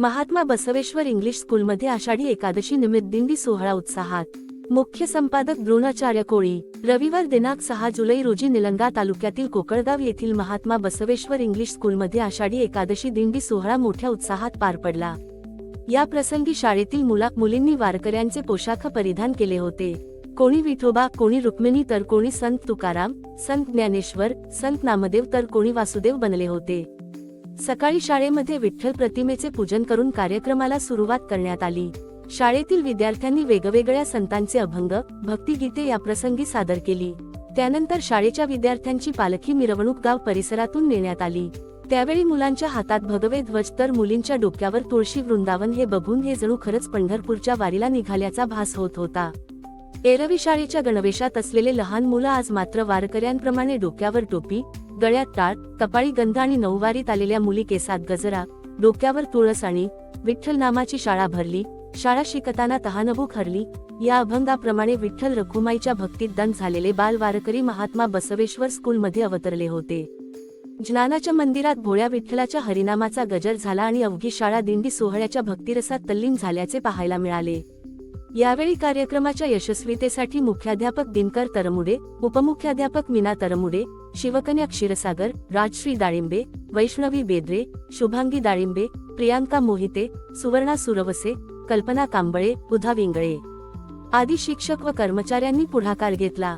Mahatma Basaveshwar English स्कूलमध्ये आषाढी एकादशी निमित्त दिंडी सोहळा उत्साहात. मुख्य संपादक द्रोणाचार्य कोळी रविवार दिनांक सहा जुलै रोजी निलंगा तालुक्यातील कोकळगाव येथील महात्मा बसवेश्वर इंग्लिश स्कूलमध्ये आषाढी एकादशी दिंडी सोहळा मोठ्या उत्साहात पार पडला. या प्रसंगी शाळेतील मुला मुलींनी वारकऱ्यांचे पोशाख परिधान केले होते. कोणी विठोबा कोणी रुक्मिणी तर कोणी संत तुकाराम संत ज्ञानेश्वर संत नामदेव तर कोणी वासुदेव बनले होते. सकाळी शाळेमध्ये विठ्ठल प्रतिमेचे पूजन करून कार्यक्रमाला सुरुवात करण्यात आली. शाळेतील विद्यार्थ्यांनी वेगवेगळ्या संतांचे अभंग भक्तिगीते या प्रसंगी सादर केली. त्यानंतर शाळेच्या विद्यार्थ्यांची पालखी मिरवणूक गाव परिसरातून नेण्यात आली. त्यावेळी मुलांच्या हातात भगवे ध्वज तर मुलींच्या डोक्यावर तुळशी वृंदावन हे बघून हे जणू खरंच पंढरपूरच्या वारीला निघाल्याचा भास होत होता. एरवी शाळेच्या गणवेशात असलेले लहान मुलं आज मात्र वारकऱ्यांप्रमाणे डोक्यावर टोपी गळ्यात टाळ कपाळी गंध आणि नऊवारीत आलेल्या मुली केसात गजरा डोक्यावर तुळस आणि विठ्ठल नामाची शाळा भरली शाळा शिकताना तहानभूक हरली या अभंगाप्रमाणे विठ्ठल रखुमाईच्या भक्तीत दन झालेले बाल वारकरी महात्मा बसवेश्वर स्कूलमध्ये अवतरले होते. ज्ञानाच्या मंदिरात भोळ्या विठ्ठलाच्या हरिनामाचा गजर झाला आणि अवघी शाळा दिंडी सोहळ्याच्या भक्तिरसात तल्लीन झाल्याचे पाहायला मिळाले. यावेळी कार्यक्रमाच्या यशस्वीतेसाठी मुख्याध्यापक दिनकर तरमुडे उपमुख्याध्यापक मीना तरमुडे शिवकन्या क्षीरसागर राजश्री दाळिंबे वैष्णवी बेद्रे शुभांगी दाळिंबे प्रियांका मोहिते सुवर्णा सुरवसे कल्पना कांबळे उधा विंगळे आदी शिक्षक व कर्मचाऱ्यांनी पुढाकार घेतला.